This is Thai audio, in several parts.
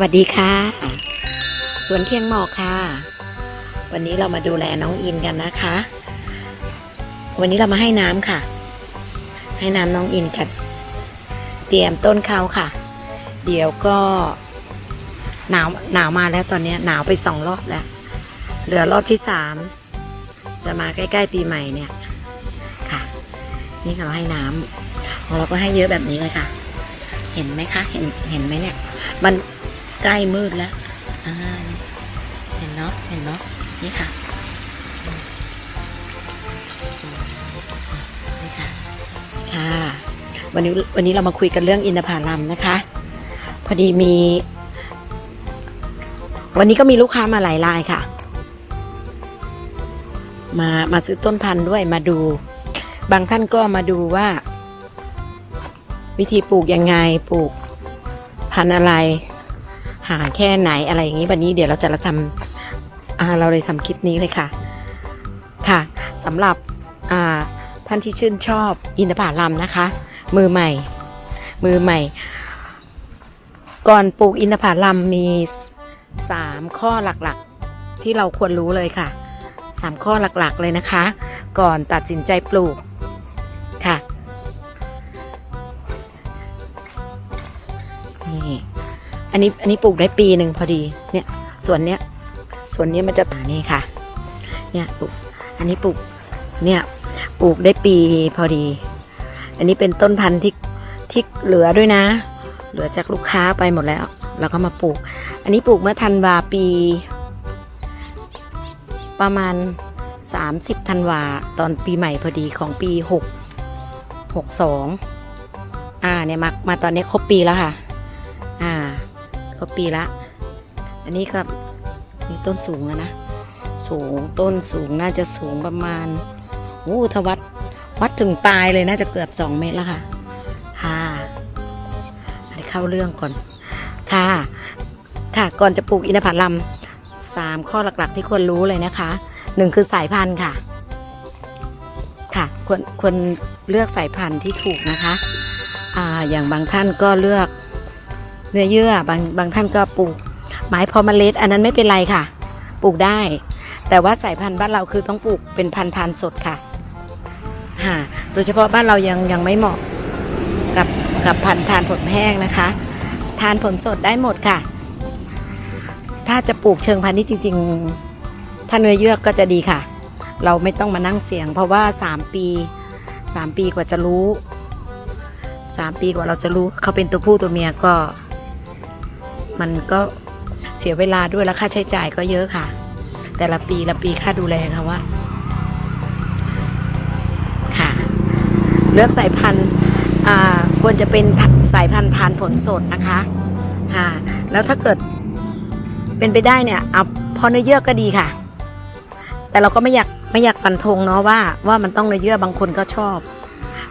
วัสดีค่ะ สวนเคียงหมอกค่ะ วันนี้เรามาดูแลน้องอินกันนะคะ วันนี้เรามาให้น้ำค่ะ ให้น้ำน้องอินกัน เตรียมต้นเขาค่ะ เดี๋ยวก็หนาวหนาวมาแล้วตอนนี้หนาวไปสองรอบแล้ว เหลือรอบที่สามจะมาใกล้ ๆ ปีใหม่เนี่ยค่ะ นี่เราให้น้ำของเราก็ให้เยอะแบบนี้เลยค่ะ เห็นไหมคะ เห็นเห็นไหมเนี่ย มัน ใกล้มืดแล้วเห็นเนาะเห็นเนาะนี่ค่ะนี่ค่ะค่ะวันนี้วันนี้เรามาคุยกันเรื่องอินทผลัมนะคะ พอดีมี วันนี้ก็มีลูกค้ามาหลายรายค่ะ มามาซื้อต้นพันธุ์ด้วยมาดู บางท่านก็มาดูว่า วิธีปลูกยังไงปลูกพันธุ์อะไร ห่างแค่ไหนอะไรอย่างนี้วันนี้เดี๋ยวเราจะทำเราเลยทำคลิปนี้เลยค่ะ ค่ะสำหรับท่านที่ชื่นชอบอินทผลัมนะคะ มือใหม่ มือใหม่ ก่อนปลูกอินทผลัมมีสามข้อหลักๆ ที่เราควรรู้เลยค่ะสามข้อหลักๆเลยนะคะ ก่อนตัดสินใจปลูก อันนี้อันนี้ปลูกได้ปีหนึ่งพอดี เนี่ยส่วนเนี้ยส่วนนี้มันจะตานี่ค่ะ เนี่ยปลูก อันนี้ปลูก เนี่ยปลูกได้ปีพอดี อันนี้เป็นต้นพันธุ์ที่ที่เหลือด้วยนะ เหลือจากลูกค้าไปหมดแล้ว เราก็มาปลูก อันนี้ปลูกเมื่อธันวาปี ประมาณ 30ธันวาตอนปีใหม่พอดีของปี 6 62อ่าเนี่ยมามาตอนนี้ครบปีแล้วค่ะ ก็ปีละ อันนี้ก็มีต้นสูงแล้วนะ สูงต้นสูงน่าจะสูงประมาณวู้ทวัดวัดถึงปลายเลยน่าจะเกือบสองเมตรแล้วค่ะค่ะอันนี้เข้าเรื่องก่อน ค่ะ ค่ะก่อนจะปลูกอินทผลัมสามข้อหลักๆ ที่ควรรู้เลยนะคะหนึ่งคือสายพันธุ์ค่ะ ค่ะควรควรเลือกสายพันธุ์ที่ถูกนะคะอ่าอย่างบางท่านก็เลือก เนื้อเยื่อบางบางท่านก็ปลูกไม้พอเมล็ด อันนั้นไม่เป็นไรค่ะ ปลูกได้ แต่ว่าสายพันธุ์บ้านเราคือต้องปลูกเป็นพันธุ์ทานสดค่ะฮะโดยเฉพาะบ้านเรายังยังไม่เหมาะกับกับพันธุ์ทานผลแห้งนะคะ ทานผลสดได้หมดค่ะ ถ้าจะปลูกเชิงพันธุ์นี่จริง ๆ ถ้าเนื้อเยื่อก็จะดีค่ะ เราไม่ต้องมานั่งเสี่ยง เพราะว่า 3 ปี 3 ปีกว่าจะรู้ 3 ปีกว่าเราจะรู้เขาเป็นตัวผู้ตัวเมียก็ มันก็เสียเวลาด้วยแล้วค่าใช้จ่ายก็เยอะค่ะ แต่ละปีละปีค่าดูแลค่ะว่า ค่ะ เลือกสายพันธุ์ควรจะเป็นสายพันธุ์ทานผลสดนะคะค่ะแล้วถ้าเกิดเป็นไปได้เนี่ยเอาพอเนื้อเยื่อก็ดีค่ะ แต่เราก็ไม่อยากไม่อยากฟันธงเนาะว่าว่ามันต้องเนื้อเยื่อบางคนก็ชอบ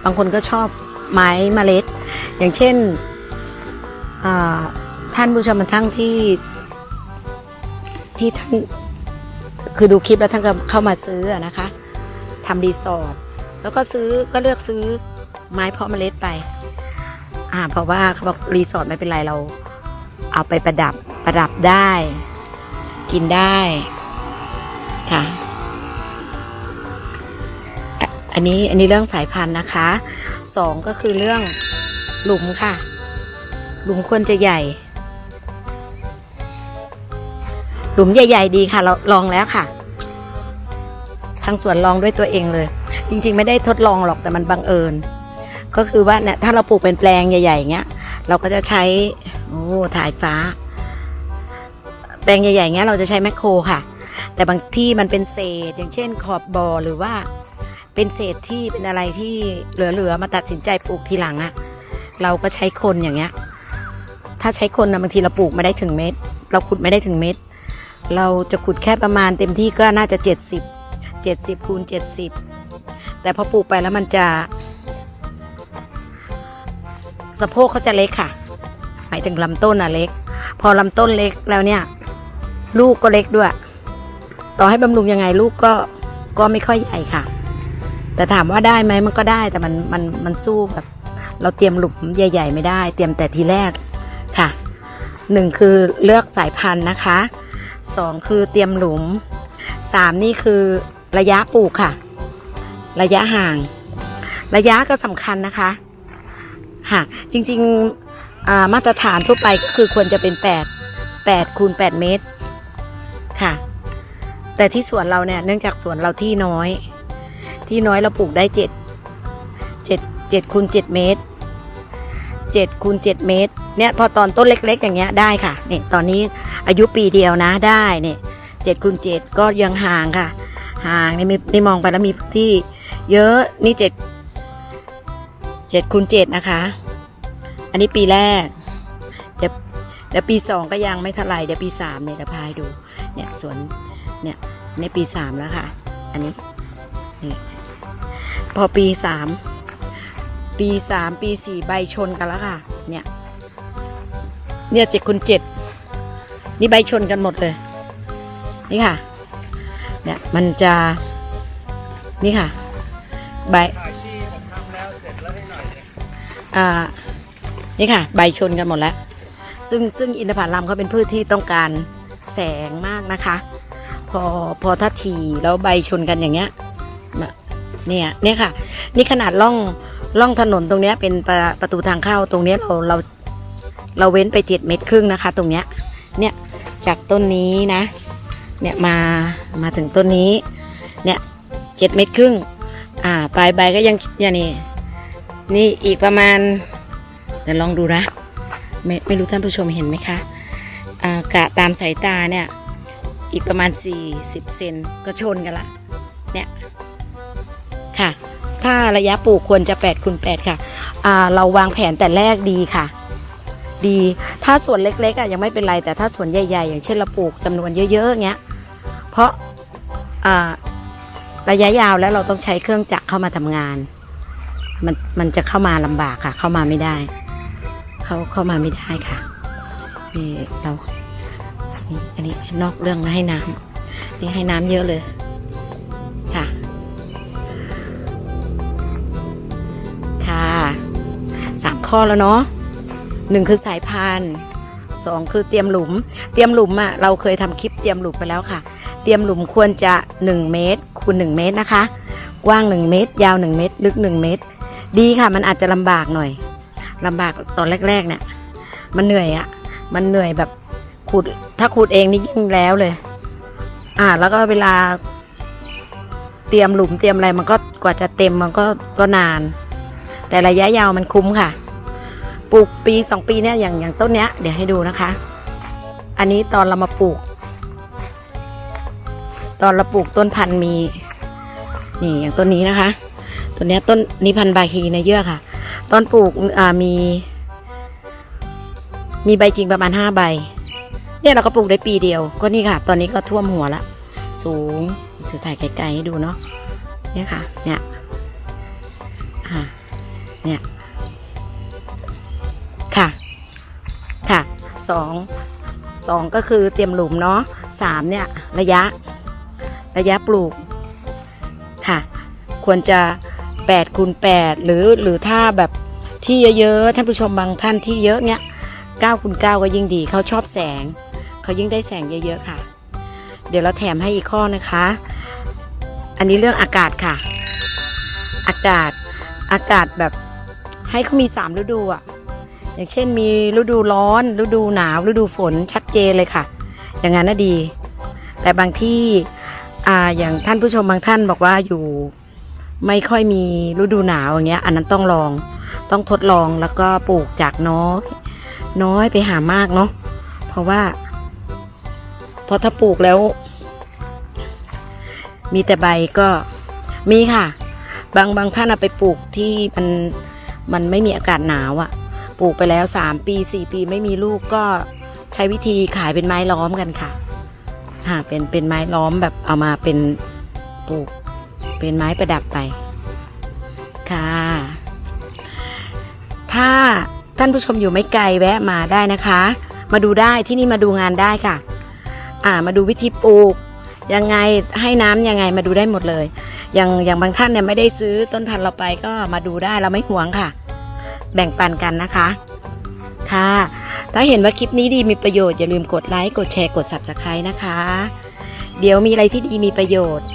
บางคนก็ชอบไม้เมล็ด อย่างเช่นอ่า ท่านผู้ชมท่านที่ที่ท่านคือดูคลิปแล้วท่านก็เข้ามาซื้อนะคะทำรีสอร์ทแล้วก็ซื้อก็เลือกซื้อไม้เพาะเมล็ดไป อ่า เพราะว่าเขาบอกรีสอร์ทไม่เป็นไรเรา เอาไปประดับประดับได้ กินได้ค่ะอะอันนี้อันนี้เรื่องสายพันธุ์นะคะสองก็คือเรื่องหลุมค่ะ หลุมควรจะใหญ่ หลุมใหญ่ ๆ ดีค่ะ เราลองแล้วค่ะ ทางสวนลองด้วยตัวเองเลย จริง ๆ ไม่ได้ทดลองหรอกแต่มันบังเอิญ ก็คือว่าเนี่ยถ้าเราปลูกเป็นแปลงใหญ่ๆอย่างเงี้ย เราก็จะใช้ โอ้ถ่ายฟ้า แปลงใหญ่ๆอย่างเงี้ยเราจะใช้แมคโครค่ะ แต่บางที่มันเป็นเศษ อย่างเช่นขอบบอ่อหรือว่าเป็นเศษที่เป็นอะไรที่เหลือ ๆ มาตัดสินใจปลูกทีหลังอะเราก็ใช้คนอย่างเงี้ย ถ้าใช้คนนะบางทีเราปลูกไม่ได้ถึงเม็ด เราขุดไม่ได้ถึงเม็ด เราจะขุดแค่ประมาณเต็มที่ก็น่าจะ 70 70คูณ70 แต่พอปลูกไปแล้วมันจะสะโพกเขาจะเล็กค่ะ หมายถึงลำต้นอะเล็ก พอลำต้นเล็กแล้วเนี่ย ลูกก็เล็กด้วย ต่อให้บำรุงยังไงลูกก็ก็ไม่ค่อยใหญ่ค่ะ แต่ถามว่าได้ไหมมันก็ได้แต่มันมันมันสู้แบบเราเตรียมหลุมใหญ่ ๆ ไม่ได้ เตรียมแต่ทีแรกค่ะหนึ่งคือเลือกสายพันธุ์นะคะ สองคือเตรียมหลุมสามนี่คือระยะปลูกค่ะ ระยะห่าง ระยะก็สำคัญนะคะค่ะจริงๆมาตรฐานทั่วไปก็คือควรจะเป็น 8 8คูณ8เมตรค่ะ แต่ที่สวนเราเนี่ยเนื่องจากสวนเราที่น้อย ที่น้อยเราปลูกได้ 7 7 7คูณ7เมตร7คูณ7เมตรเนี่ยพอตอนต้นเล็ก ๆ อย่างเงี้ยได้ค่ะเนี่ยตอนนี้ อายุปีเดียวนะได้เนี่ย7คูณ7ก็ยังห่างค่ะ ห่างนี่มีนี่มองไปแล้วมีที่เยอะนี่เจ็ดเจ็ดคูณเจ็ดนะคะ อันนี้ปีแรก เดี๋ยวเดี๋ยวปีสองก็ยังไม่เท่าไรเดี๋ยวปีสามเนี่ยเดี๋ยวพาให้ดูเนี่ยสวนเนี่ยในปีสามแล้วค่ะ อันนี้นี่พอปีสามปีสามปีสี่ใบชนกันแล้วค่ะ เนี่ยเนี่ยเจ็ดคูณเจ็ด นี่ใบชนกันหมดเลย นี่ค่ะ เนี่ยมันจะนี่ค่ะ ใบอ่านี่ค่ะ ใบชนกันหมดแล้ว ซึ่งซึ่งอินทผลัมเขาเป็นพืชที่ต้องการแสงมากนะคะ พอพอถ้าทีแล้วใบชนกันอย่างเงี้ยเนี่ยเนี่ยค่ะ นี่ขนาดล่องล่องถนนตรงเนี้ยเป็นประประตูทางเข้าตรงเนี้ยเราเราเราเว้นไปเจ็ดเมตรครึ่งนะคะ ตรงเนี้ย เนี่ยจากต้นนี้นะ เนี่ยมามาถึงต้นนี้ เนี่ยเจ็ดเมตรครึ่ง อ่าปลายใบก็ยังอย่างนี้นี่อีกประมาณเดี๋ยวลองดูนะ ไม่ไม่รู้ท่านผู้ชมเห็นไหมคะอ่ากะตามสายตาเนี่ยอีกประมาณ 40 เซนก็ชนกันละเนี่ยค่ะ ถ้าระยะปลูกควรจะ8คูณ8ค่ะอ่าเราวางแผนแต่แรกดีค่ะ ดี ถ้าส่วนเล็กๆอะยังไม่เป็นไรแต่ถ้าส่วนใหญ่ ๆ อย่างเช่นเราปลูกจำนวนเยอะๆเงี้ยเพราะอ่าระยะยาวแล้วเราต้องใช้เครื่องจักรเข้ามาทำงาน มันมันจะเข้ามาลำบากค่ะ เข้ามาไม่ได้ เขาเข้ามาไม่ได้ค่ะนี่เราอันนี้นอกเรื่องนะให้น้ำนี่ให้น้ำเยอะเลยค่ะ ค่ะสามข้อแล้วเนาะ หนึ่งคือสายพันสองคือเตรียมหลุม เตรียมหลุมอะ่ะเราเคยทำคลิปเตรียมหลุมไปแล้วค่ะ เตรียมหลุมควรจะ 1 เมตรคูณ1เมตรนะคะ กว้าง 1 เมตร ยาว 1 เมตร ลึก 1 เมตร ดีค่ะ มันอาจจะลำบากหน่อยลำบากตอนแรกๆเนี่ย มันเหนื่อยอะ่ะ มันเหนื่อยแบบขุดถ้าขุดเองนี่ยิ่งแล้วเลย อ่า แล้วก็เวลา เตรียมหลุมเตรียมอะไรมันก็กว่าจะเต็มมันก็ก็นาน แต่ระยะยาวมันคุ้มค่ะ ปลูกปีสองปีเนี่ยอย่างอย่างต้นเนี้ยเดี๋ยวให้ดูนะคะ อันนี้ตอนเรามาปลูก ตอนเราปลูกต้นพันธุ์มี นี่อย่างต้นนี้นะคะต้นเนี้ยต้นนี้พันธุ์บาฮีในเยื่อค่ะ ตอนปลูกอ่ามี มีใบจริงประมาณห้าใบ เนี่ยเราก็ปลูกได้ปีเดียว ก็นี่ค่ะ ตอนนี้ก็ท่วมหัวละ สูงสือถ่ายไกลๆให้ดูเนาะเนี่ยค่ะ เนี่ยอ่าเนี่ย สองสองก็คือเตรียมหลุมเนาะสามเนี่ยระยะระยะปลูกค่ะ ควรจะ8คูณ8หรือหรือถ้าแบบที่เยอะๆท่านผู้ชมบางท่านที่เยอะเนี่ย9คูณ9ก็ยิ่งดีเขาชอบแสง เขายิ่งได้แสงเยอะๆค่ะ เดี๋ยวเราแถมให้อีกข้อนะคะ อันนี้เรื่องอากาศค่ะ อากาศอากาศแบบให้เขามีสามฤดูอะ อย่างเช่นมีฤดูร้อน ฤดูหนาว ฤดูฝนชัดเจนเลยค่ะ อย่างนั้นน่ะดี แต่บางที่อ่าอย่างท่านผู้ชมบางท่านบอกว่าอยู่ไม่ค่อยมีฤดูหนาวอย่างเงี้ย อันนั้นต้องลองต้องทดลองแล้วก็ปลูกจากน้อยน้อยไปหามากเนาะเพราะว่า พอถ้าปลูกแล้ว มีแต่ใบก็มีค่ะ บางบางท่านเอาไปปลูกที่มันมันไม่มีอากาศหนาวอะ่ะ ลูกไปแล้วสามปีสี่ปีไม่มีลูกก็ใช้วิธีขายเป็นไม้ล้อมกันค่ะค่ะเป็นเป็นไม้ล้อมแบบเอามาเป็นปลูกเป็นไม้ประดับไปค่ะ ถ้าท่านผู้ชมอยู่ไม่ไกลแวะมาได้นะคะ มาดูได้ที่นี่มาดูงานได้ค่ะ อ่ามาดูวิธีปลูกยังไงให้น้ำยังไงมาดูได้หมดเลย อย่างอย่างบางท่านเนี่ยไม่ได้ซื้อต้นพันธุ์เราไปก็มาดูได้เราไม่หวงค่ะ แบ่งปันกันนะคะ ค่ะ ถ้าเห็นว่าคลิปนี้ดีมีประโยชน์อย่าลืมกดไลค์ กดแชร์ กด subscribe นะคะ เดี๋ยวมีอะไรที่ดีมีประโยชน์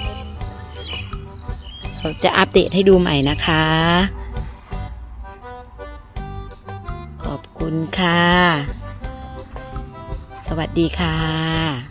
เราจะอัปเดตให้ดูใหม่นะคะ ขอบคุณค่ะ สวัสดีค่ะ